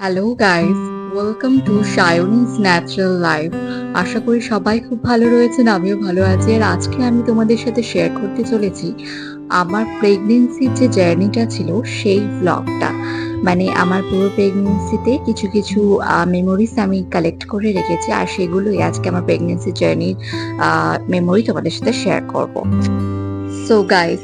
Hello guys welcome to শায়নিস natural life আশা করি সবাই খুব ভালো রয়েছেন, আমিও ভালো আছি। আর আজকে আমি তোমাদের সাথে শেয়ার করতে চলেছি আমার প্রেগনেন্সির যে জার্নিটা ছিল, সেই ব্লগটা মানে আমার পুরো প্রেগনেন্সিতে কিছু কিছু মেমোরিজ আমি কালেক্ট করে রেখেছি। আর সেগুলোই আজকে আমার প্রেগনেন্সি জার্নির মেমোরি তোমাদের সাথে শেয়ার করব। সো গাইস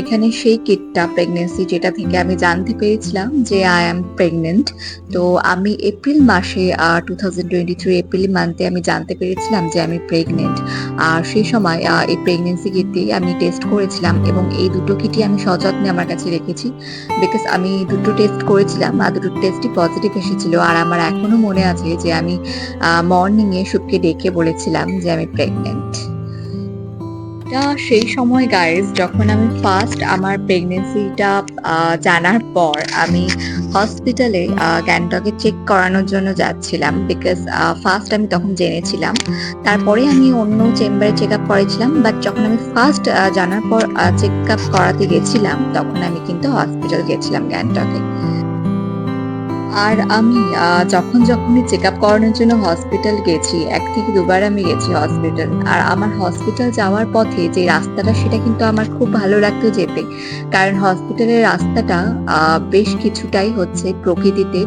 এখানে সেই কিটটা প্রেগনেন্সি যেটা থেকে আমি জানতে পেরেছিলাম যে আই অ্যাম প্রেগনেন্ট তো আমি এপ্রিল মাসে two thousand twenty three April month আমি জানতে পেরেছিলাম যে আমি প্রেগনেন্ট আর সেই সময় এই প্রেগনেন্সি কিটটি আমি টেস্ট করেছিলাম এবং এই দুটো কিটই আমি সযত্নে আমার কাছে রেখেছি। বিকজ আমি দুটো টেস্ট করেছিলাম, আর দুটো টেস্টই পজিটিভ এসেছিল। আর আমার এখনও মনে আছে যে আমি মর্নিংয়ে সুপকে ডেকে বলেছিলাম যে আমি প্রেগনেন্ট এটা সেই সময় গাইজ যখন আমি ফার্স্ট আমার প্রেগনেন্সিটা জানার পর আমি হসপিটালে গ্যাংটকে চেক করানোর জন্য যাচ্ছিলাম বিকজ ফার্স্ট আমি তখন জেনেছিলাম। তারপরে আমি অন্য চেম্বারে চেক আপ করেছিলাম বাট যখন আমি ফার্স্ট জানার পর চেক আপ করাতে গেছিলাম, তখন আমি কিন্তু হসপিটাল গেছিলাম গ্যাংটকে আর আমি যখন যখনই চেক আপ করানোর জন্য হসপিটাল গেছি, এক থেকে দুবার আমি গেছি হসপিটাল। আর আমার হসপিটাল যাওয়ার পথে যে রাস্তাটা, সেটা কিন্তু আমার খুব ভালো লাগতো যেতে। কারণ হসপিটালের রাস্তাটা বেশ কিছুটাই হচ্ছে প্রকৃতিতে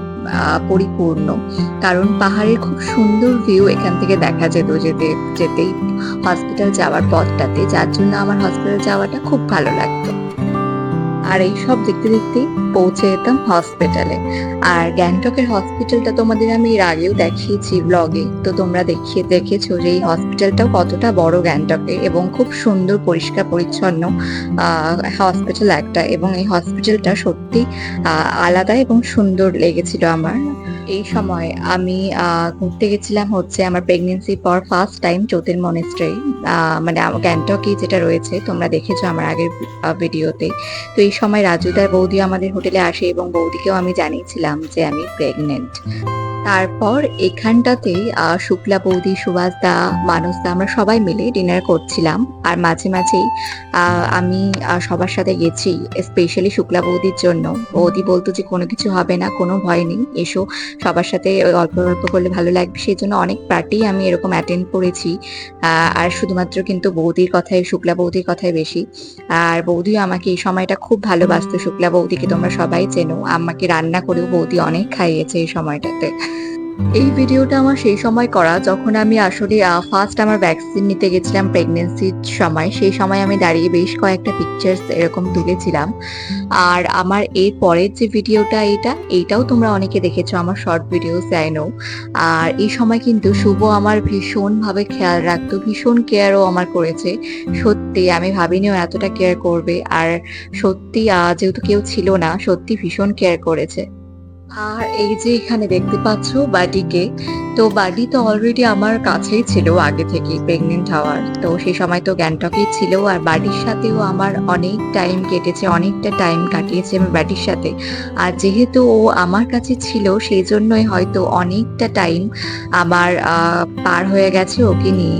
পরিপূর্ণ। কারণ পাহাড়ের খুব সুন্দর ভিউ এখান থেকে দেখা যেত যেতে, যেতেই হসপিটাল যাওয়ার পথটাতে। যার জন্য আমার হসপিটাল যাওয়াটা খুব ভালো লাগতো। আর এই সব দেখতে দেখতে পৌঁছে যেতাম হসপিটালে আর গ্যাংটকের হসপিটালটা তোমাদের আমি এর আগেও দেখিয়েছি ব্লগে তো তোমরা দেখিয়ে, দেখেছ যে এই হসপিটালটাও কতটা বড় গ্যাংটকে এবং খুব সুন্দর, পরিষ্কার, পরিচ্ছন্ন হসপিটাল একটা। এবং এই হসপিটালটা সত্যি আলাদা এবং সুন্দর লেগেছিল আমার। এই সময় আমি ঘুরতে গেছিলাম হচ্ছে আমার প্রেগনেন্সি পর ফার্স্ট টাইম চৌতির মনেস্ট্রি মানে গ্যাংটকে যেটা রয়েছে তোমরা দেখেছ আমার আগের ভিডিওতে তো এই সময় রাজুদার বৌদি আমাদের হোটেলে আসে এবং বৌদিকেও আমি জানিয়েছিলাম যে আমি প্রেগনেন্ট তারপর এখানটাতে আহ, শুক্লা বৌদি সুভাষ দা মানস দা আমরা সবাই মিলে ডিনার করছিলাম। আর মাঝে মাঝেই আমি সবার সাথে গেছি স্পেশালি শুক্লা বৌদির জন্য। বৌদি বলতো যে কোনো কিছু হবে না কোনো ভয় নেই এসো। সবার সাথে অল্প অল্প করলে ভালো লাগবে, সেই জন্য অনেক পার্টি আমি এরকম অ্যাটেন্ড করেছি। আর শুধুমাত্র কিন্তু বৌদির কথাই, শুক্লা বৌদির কথাই বেশি। আর বৌদিও আমাকে এই সময়টা খুব ভালোবাসতো। শুক্লা বৌদিকে তোমরা সবাই চেনো। আমাকে রান্না করেও বৌদি অনেক খাইয়েছে এই সময়টাতে। এই ভিডিওটা আমার সেই সময় করা যখন আমি আসলে ফার্স্ট আমার ভ্যাকসিন নিতে গেছিলাম প্রেগনেন্সির সময়, সেই সময় আমি দাঁড়িয়ে বেশ কয়েকটা পিকচার্স এরকম তুলেছিলাম। আর আমার এর পরের যে ভিডিওটা এটা এইটাও তোমরা অনেকে দেখেছ, আমার শর্ট ভিডিওস আই নো আর এই সময় কিন্তু শুভ আমার ভীষণভাবে খেয়াল রাখতো, ভীষণ কেয়ারও আমার করেছে। সত্যি, আমি ভাবিনিও এতটা কেয়ার করবে। আর সত্যি যেহেতু কেউ ছিল না, সত্যি ভীষণ কেয়ার করেছে। আর এই যে এখানে দেখতে পাচ্ছ বাডিকে, তো বাডি তো অলরেডি আমার কাছেই ছিল আগে থেকে প্রেগনেন্ট হওয়ার। তো সেই সময় তো গ্যাংটকেই ছিল আর বাড়ির সাথেও আমার অনেক টাইম কেটেছে, অনেকটা টাইম কাটিয়েছে আমি বাড়ির সাথে। আর যেহেতু ও আমার কাছে ছিল, সেই জন্যই হয়তো অনেকটা টাইম আমার পার হয়ে গেছে ওকে নিয়ে।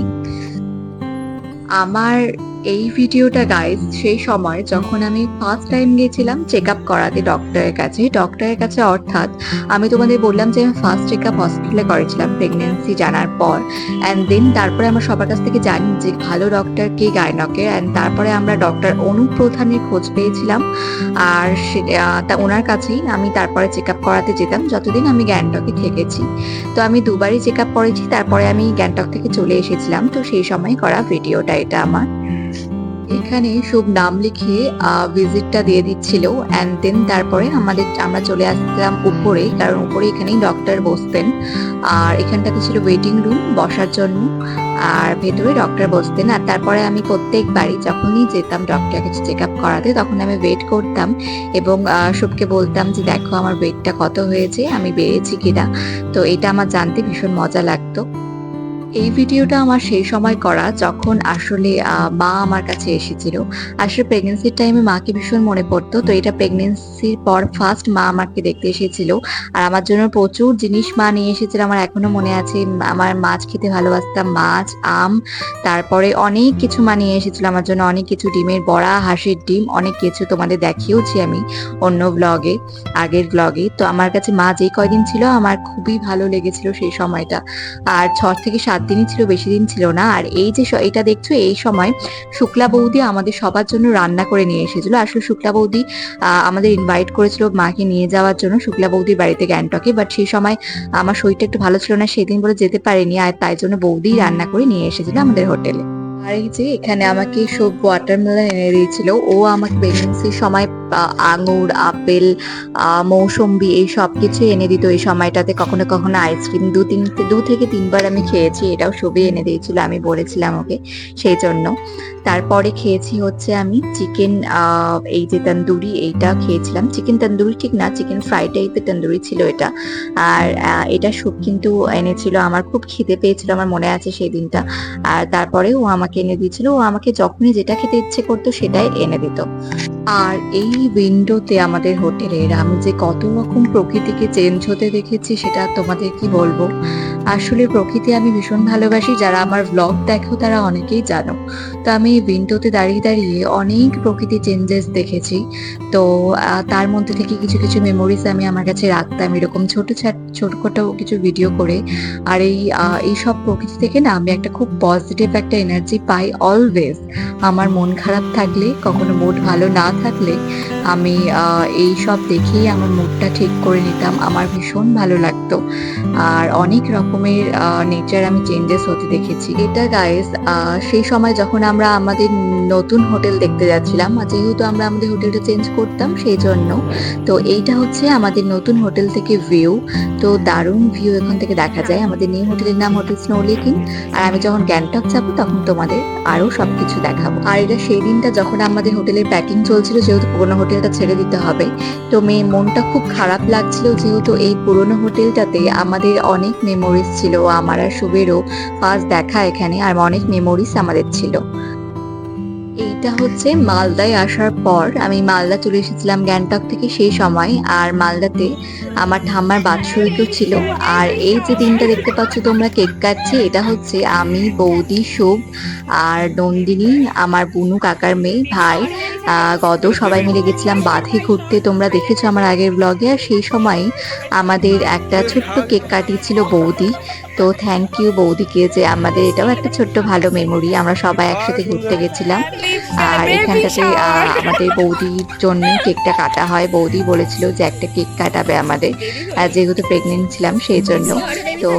আমার এই ভিডিওটা গাইজ সেই সময় যখন আমি ফার্স্ট টাইম গেছিলাম চেক আপ করাতে ডক্টরের কাছে ডক্টরের কাছে অর্থাৎ আমি তোমাদের বললাম যে আমি ফার্স্ট চেক আপ হসপিটালে করেছিলাম প্রেগনেন্সি জানার পর। অ্যান্ড দেন তারপরে আমরা সবার কাছ থেকে জানি যে ভালো ডক্টর কে গায়নকের অ্যান্ড তারপরে আমরা ডক্টর অনুপ প্রধানের খোঁজ পেয়েছিলাম। আর সে- তা ওনার কাছেই আমি তারপরে চেক আপ করাতে যেতাম, যতদিন আমি গ্যাংটকে থেকেছি। তো আমি দুবারই চেক আপ করেছি, তারপরে আমি গ্যাংটক থেকে চলে এসেছিলাম। তো সেই সময় করা ভিডিওটা এটা আমার। এখানে সব নাম লিখে ভিজিটটা দিয়ে দিচ্ছিল অ্যান্ড দেন তারপরে আমাদের, আমরা চলে আসলাম উপরে, কারণ উপরে এখানেই ডক্টর বসতেন। আর এখানটাতে ছিল ওয়েটিং রুম বসার জন্য, আর ভেতরে ডক্টর বসতেন। আর তারপরে আমি প্রত্যেকবারই যখনই যেতাম ডক্টরের কাছে চেক আপ করাতে, তখন আমি ওয়েট করতাম, এবং সবকে বলতাম যে, দেখো, আমার ওয়েটটা কত হয়েছে, আমি বেড়েছি কিনা? তো এটা আমার জানতে ভীষণ মজা লাগতো। এই ভিডিওটা আমার সেই সময় করা যখন আসলে মা আমার কাছে এসেছিল। আসলে প্রেগনেন্সির টাইমে মাকে ভীষণ মনে পড়তো। তো এটা প্রেগনেন্সির পর ফার্স্ট মা আমাকে দেখতে এসেছিল। আর আমার জন্য প্রচুর জিনিস মা নিয়ে এসেছিল। আমার এখনও মনে আছে, আমার মাছ খেতে ভালোবাসতাম, মাছ, আম, তারপরে অনেক কিছু মা নিয়ে এসেছিল। আমার জন্য অনেক কিছু ডিমের বড়া, হাঁসের ডিম, অনেক কিছু তোমাদের দেখিয়েওছি আমি অন্য ব্লগে আগের ব্লগে তো আমার কাছে মা যেই কয়দিন ছিল, আমার খুবই ভালো লেগেছিল সেই সময়টা। আর ছ থেকে সাত দিনই ছিল, বেশি দিন ছিল না। আর এই যে এটা দেখছ, এই সময় শুক্লা বৌদি আমাদের সবার জন্য রান্না করে নিয়ে এসেছিল। আসলে শুক্লা বৌদি আমাদের ইনভাইট করেছিল মাকে নিয়ে যাওয়ার জন্য শুক্লা বৌদির বাড়িতে গ্যাংটকে। বাট সেই সময় আমার শরীরটা একটু ভালো ছিল না, সেদিন বলে যেতে পারিনি। আর তাই জন্য বৌদি রান্না করে নিয়ে এসেছিল আমাদের হোটেলে। আর যে এখানে আমাকে সব ওয়াটারমেলন এনে দিয়েছিল, ও আমাকে প্রেগনেন্সির সময় আঙুর, আপেল মৌসম্বি এই সব কিছু এনে দিত। এই সময়টাতে কখনো কখনো আইসক্রিম দু তিন, দু থেকে তিনবার আমি খেয়েছি, এটাও সবই এনে দিয়েছিল, আমি বলেছিলাম ওকে সেই জন্য। তারপরে খেয়েছি হচ্ছে আমি চিকেন এই যে তন্দুরি, এইটা খেয়েছিলাম। চিকেন তন্দুরি ঠিক না চিকেন ফ্রাইড টাইপের তন্দুরি ছিল এটা। আর এটা স্যুপ কিন্তু এনেছিল, আমার খুব খিদে পেয়েছিল, আমার মনে আছে সেই দিনটা। আর তারপরে ও আমাকে এনে দিয়েছিল। ও আমাকে যখনই যেটা খেতে ইচ্ছে করতো সেটাই এনে দিত। আর এই উইন্ডোতে আমাদের হোটেলের আমি যে কত রকম প্রকৃতিকে চেঞ্জ হতে দেখেছি সেটা তোমাদের কি বলব? আসলে প্রকৃতি আমি ভীষণ ভালোবাসি, যারা আমার ব্লগ দেখো তারা অনেকেই জানো। তো আমি উইন্ডোতে দাঁড়িয়ে দাঁড়িয়ে অনেক প্রকৃতি চেঞ্জেস দেখেছি। তো তার মধ্যে থেকে কিছু কিছু মেমোরিজ আমি আমার কাছে রাখতাম, এরকম ছোট ছোটখাটো কিছু ভিডিও করে। আর এই এই সব প্রকৃতি থেকে না আমি একটা খুব পজিটিভ একটা এনার্জি পাই অলওয়েজ আমার মন খারাপ থাকলে, কখনো মুড ভালো না থাকলে, আমি এই সব দেখেই আমার মুডটা ঠিক করে নিতাম। আমার ভীষণ ভালো লাগতো। আর অনেক রকমের নেচার আমি চেঞ্জেস হতে দেখেছি। এটা গাইস সেই সময় যখন আমরা আমাদের নতুন হোটেল দেখতে যাচ্ছিলাম যেহেতু আমরা আমাদের হোটেলটা চেঞ্জ করতাম সেই জন্য তো এইটা হচ্ছে আমাদের নতুন হোটেল থেকে ভিউ তো দারুণ ভিউ এখান থেকে দেখা যায়। আমাদের নিউ হোটেলের নাম হোটেল স্নো লেকিং আর আমি যখন গ্যাংটক যাব, তখন তোমাদের আরও সবকিছু দেখাবো। আর এটা সেই দিনটা যখন আমাদের হোটেলের প্যাকিং চলছিল, যেহেতু পুরোনো হোটেলটা ছেড়ে দিতে হবে, তো মেয়ে মনটা খুব খারাপ লাগছিল। যেহেতু এই পুরোনো হোটেলটাতে আমাদের অনেক মেমোরিজ ছিল আমার আর শুভেরও ফার্স্ট দেখা এখানে আর অনেক মেমোরিজ আমাদের ছিল। এইটা হচ্ছে মালদায় আসার পর আমি মালদা চলে এসেছিলাম গ্যাংটক থেকে সেই সময়। আর মালদাতে আমার ঠাম্মার বাৎসরিকও ছিল। আর এই যে দিনটা দেখতে পাচ্ছ তোমরা কেক কাটছি, এটা হচ্ছে আমি, বৌদি, শুভ আর নন্দিনী, আমার বুনু, কাকার মেয়ে, ভাই। গত সবাই মিলে গেছিলাম বাঁধে ঘুরতে। তোমরা দেখেছ আমার আগের ব্লগে আর সেই সময় আমাদের একটা ছোট্ট কেক কাটিয়েছিল বৌদি। তো থ্যাংক ইউ বৌদিকে যে আমাদের এটাও একটা ছোট্ট ভালো মেমোরি আমরা সবাই একসাথে ঘুরতে গেছিলাম। আর এখানটাতে আমাদের বৌদির জন্য কেকটা কাটা হয়। বৌদি বলেছিল যে একটা কেক কাটাবে আমাদের। যেহেতু প্রেগনেন্ট ছিলাম, সেই জন্য। তো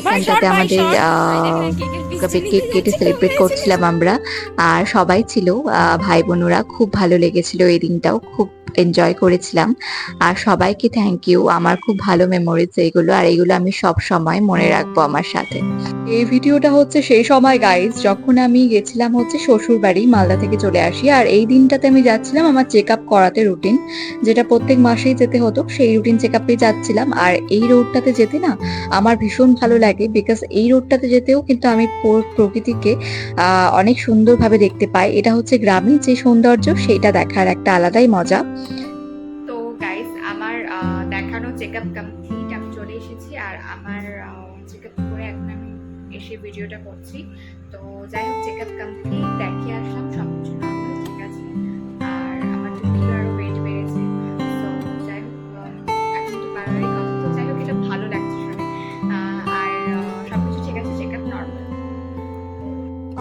এখানটাতে আমাদের কেক কেটে সেলিব্রেট করছিলাম আমরা। আর সবাই ছিল ভাই বোনেরা খুব ভালো লেগেছিল এই দিনটাও। খুব এনজয় করেছিলাম। আর সবাইকে থ্যাংক ইউ আমার খুব ভালো মেমোরিজ এইগুলো আর এইগুলো আমি সব সময় মনে রাখব আমার সাথে। এই ভিডিওটা হচ্ছে সেই সময় গাইজ যখন আমি গেছিলাম হচ্ছে শ্বশুর বাড়ি মালদা থেকে চলে আসি। আর এই দিনটাতে আমি যাচ্ছিলাম আমার চেক আপ করাতে রুটিন যেটা প্রত্যেক মাসেই যেতে হতো সেই রুটিন চেক আপে যাচ্ছিলাম। আর এই রোডটাতে যেতে না আমার ভীষণ ভালো লাগে বিকজ এই রোডটাতে যেতেও কিন্তু আমি প্রকৃতিকে আহ, অনেক সুন্দরভাবে দেখতে পাই। এটা হচ্ছে গ্রামীণ যে সৌন্দর্য সেটা দেখার একটা আলাদাই মজা। তো গাইস আমার দেখানো চেক আপ কমপ্লিট আমি চলে এসেছি আর আমার চেক আপ করে এখন আমি এসে ভিডিওটা করছি। তো যাই হোক চেক আপ কমপ্লিট দেখে আসলাম সব কিছু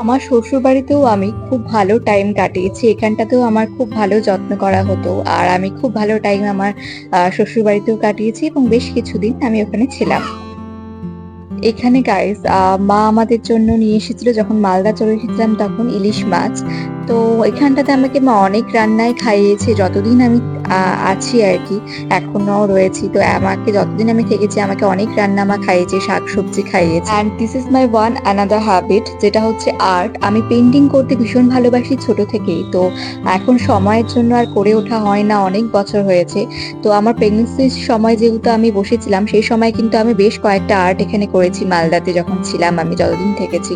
আমার শ্বশুর বাড়িতেও আমি খুব ভালো টাইম কাটিয়েছি। এখানটাতেও আমার খুব ভালো যত্ন করা হতো। আর আমি খুব ভালো টাইম আমার শ্বশুর বাড়িতেও কাটিয়েছি এবং বেশ কিছুদিন আমি ওখানে ছিলাম। এখানে গাইস মা আমাদের জন্য নিয়ে এসেছিল যখন মালদা চলে এসেছিলাম তখন ইলিশ মাছ। তো এখানটাতে আমাকে মা অনেক রান্নায় খাইয়েছে। যতদিন আমি আছি আর কি। এখনও রয়েছি। তো আমাকে যতদিন আমি থেকেছি, আমাকে অনেক রান্না মা খাইয়েছে শাক সবজি খাইয়েছে। And this is my one another habit যেটা হচ্ছে আর্ট আমি পেন্টিং করতে ভীষণ ভালোবাসি ছোট থেকেই। তো এখন সময়ের জন্য আর করে ওঠা হয় না, অনেক বছর হয়েছে। তো আমার প্রেগনেন্সির সময় যেহেতু আমি বসেছিলাম, সেই সময় কিন্তু আমি বেশ কয়েকটা আর্ট এখানে করেছি। মালদাতে যখন ছিলাম আমি যতদিন থেকেছি।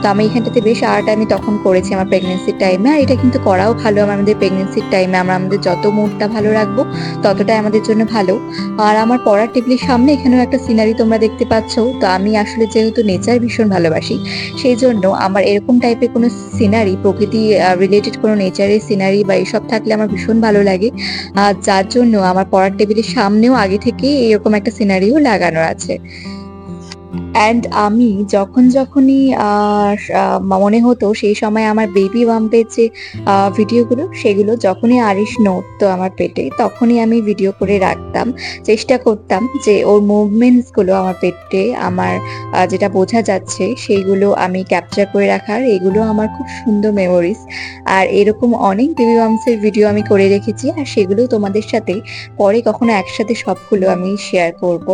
তো আমি এখানটাতে বেশ আর্ট আমি তখন করেছি আমার প্রেগনেন্সির টাইমে আর এটা কিন্তু করাও ভালো আমাদের প্রেগনেন্সির টাইমে আমরা আমাদের যত মুডটা ভালো রাখব, ততটাই আমাদের জন্য ভালো। আর আমার পড়ার টেবিলের সামনে এখানেও একটা সিনারি তোমরা দেখতে পাচ্ছ। তো আমি আসলে যেহেতু নেচার ভীষণ ভালোবাসি, সেই জন্য আমার এরকম টাইপের কোনো সিনারি, প্রকৃতি রিলেটেড কোনো নেচারের সিনারি বা এসব থাকলে আমার ভীষণ ভালো লাগে। আর যার জন্য আমার পড়ার টেবিলের সামনেও আগে থেকে এরকম একটা সিনারিও লাগানো আছে। অ্যান্ড আমি যখন যখনই মনে হতো সেই সময় আমার বেবি বাম্পের যে ভিডিওগুলো সেগুলো যখনই আরিশ নড়তো আমার পেটে, তখনই আমি ভিডিও করে রাখতাম। চেষ্টা করতাম যে ওর মুভমেন্টসগুলো আমার পেটে, আমার যেটা বোঝা যাচ্ছে সেইগুলো আমি ক্যাপচার করে রাখার, এগুলো আমার খুব সুন্দর মেমোরিজ আর এরকম অনেক বেবি বাম্পসের ভিডিও আমি করে রেখেছি, আর সেগুলো তোমাদের সাথে পরে কখনো একসাথে সবগুলো আমি শেয়ার করব।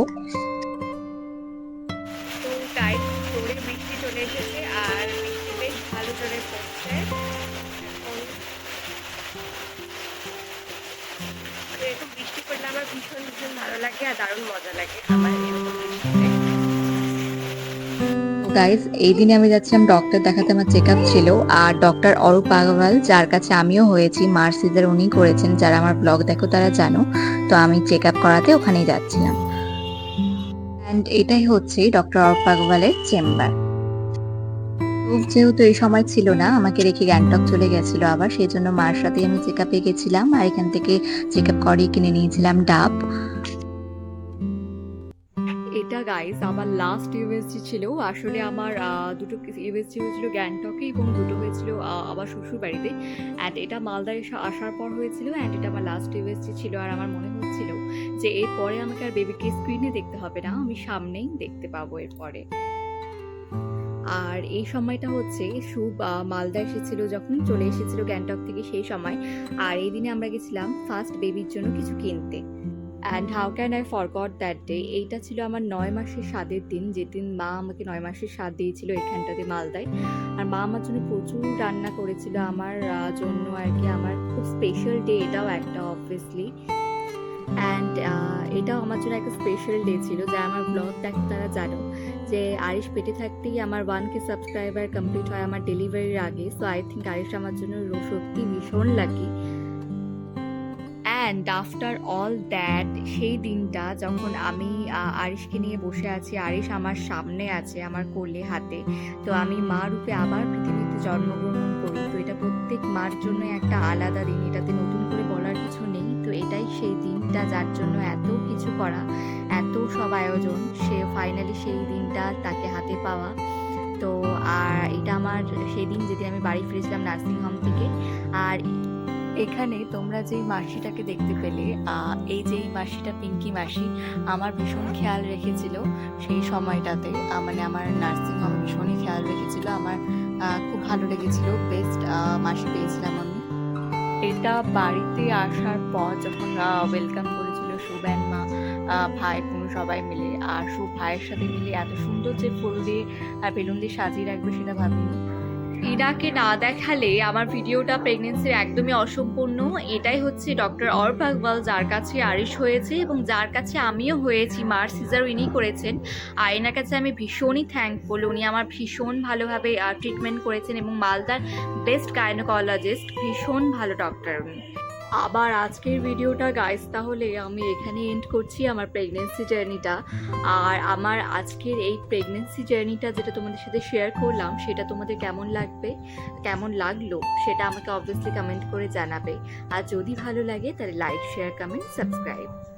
গাইজ এই দিনে আমি যাচ্ছিলাম ডক্টর দেখাতে, আমার চেক ছিল, আর ডক্টর অরূপ আগরওয়াল যার কাছে আমিও হয়েছি মার্সিদের উনি করেছেন, যারা আমার ব্লগ দেখো তারা জানো, তো আমি চেক করাতে ওখানেই যাচ্ছিলাম। অ্যান্ড এটাই হচ্ছে ডক্টর অরূপ আগরওয়ালের চেম্বার যেহেতু এই সময় ছিল না, আমাকে রেখে গ্যাংটক চলে গেছিল আবার সেই জন্য মার সাথে আমি চেক আপে গেছিলাম, আর এখান থেকে চেক আপ করিয়ে কিনে নিয়েছিলাম ডাব। গাইস আমার লাস্ট ইউএসজি ছিল। আসলে আমার দুটো ইউএসজি হয়েছিল গ্যাংটকে এবং দুটো হয়েছিল আমার শ্বশুর বাড়িতে। অ্যান্ড এটা মালদায় আসার পর হয়েছিল অ্যান্ড এটা আমার লাস্ট ইউএসজি ছিল আর আমার মনে হচ্ছিল যে এরপরে আমাকে আর বেবিকে স্ক্রিনে দেখতে হবে না, আমি সামনেই দেখতে পাবো এরপরে। আর এই সময়টা হচ্ছে, শুভ মালদা এসেছিল যখন, চলে এসেছিল গ্যাংটক থেকে সেই সময়। আর এই দিনে আমরা গেছিলাম ফার্স্ট বেবির জন্য কিছু কিনতে। And how can I forgot that day এইটা ছিল আমার নয় মাসের স্বাদের দিন। যেদিন মা আমাকে নয় মাসের স্বাদ দিয়েছিল এখানটাতে মালদায়। আর মা আমার জন্য প্রচুর রান্না করেছিল আমার জন্য আর কি। আমার খুব স্পেশাল ডে এটাও একটা অবভিয়াসলি অ্যান্ড এটাও আমার জন্য একটা স্পেশাল ডে ছিল। যা আমার ব্লগ দেখে তারা জানো। যে আরিশ পেটে থাকতেই আমার ওয়ান কে সাবস্ক্রাইবার কমপ্লিট হয় আমার ডেলিভারির আগে। সো আই থিঙ্ক আরিশ আমার জন্য সত্যি ভীষণ lucky and after all that সেই দিনটা যখন আমি আরিশকে নিয়ে বসে আছি, আরিশ আমার সামনে আছে, আমার কোলে হাতে, তো আমি মা রূপে আবার পৃথিবীতে জন্মগ্রহণ করি। তো এটা প্রত্যেক মার জন্য একটা আলাদা দিন, এটাতে নতুন করে বলার কিছু নেই। তো এটাই সেই দিনটা যার জন্য এত কিছু করা, এত সব আয়োজন, সে ফাইনালি সেই দিনটা তাকে হাতে পাওয়া। তো আর এটা আমার, সেদিন যেদিন আমি বাড়ি ফিরেছিলাম নার্সিং হোম থেকে, আর এখানে তোমরা যেই মাসিটাকে দেখতে পেলে এই যে মাসিটা পিঙ্কি মাসি, আমার ভীষণ খেয়াল রেখেছিল সেই সময়টাতে। মানে আমার নার্সিং হোমে ভীষণই খেয়াল রেখেছিল। আমার খুব ভালো লেগেছিল, বেস্ট মাসি পেয়েছিলাম আমি। এটা বাড়িতে আসার পর যখন ওয়েলকাম করেছিল সুব্যান মা ভাই কোনো সবাই মিলে। আর সু ভাইয়ের সাথে মিলে এত সুন্দর যে ফুল দিয়ে বেলুন দিয়ে সাজিয়ে রাখবে সেটা ভাবিনি। ইনাকে না দেখালে আমার ভিডিওটা প্রেগনেন্সির একদমই অসম্পূর্ণ। এটাই হচ্ছে ডক্টর অর্প আকবাল যার কাছে আরিশ হয়েছে এবং যার কাছে আমিও হয়েছি। মার সিজার ইনি করেছেন। আর এনার কাছে আমি ভীষণই থ্যাঙ্কফুল উনি আমার ভীষণ ভালোভাবে ট্রিটমেন্ট করেছেন এবং মালদার বেস্ট গাইনোকোলজিস্ট ভীষণ ভালো ডক্টর উনি। আবার আজকের ভিডিওটা গাইস তাহলে আমি এখানে এন্ড করছি আমার প্রেগনেন্সি জার্নিটা আর আমার আজকের এই প্রেগনেন্সি জার্নিটা যেটা তোমাদের সাথে শেয়ার করলাম, সেটা তোমাদের কেমন লাগবে, কেমন লাগল, সেটা আমাকে অবভিয়াসলি কমেন্ট করে জানাবে। আর যদি ভালো লাগে, তাহলে লাইক শেয়ার কমেন্ট সাবস্ক্রাইব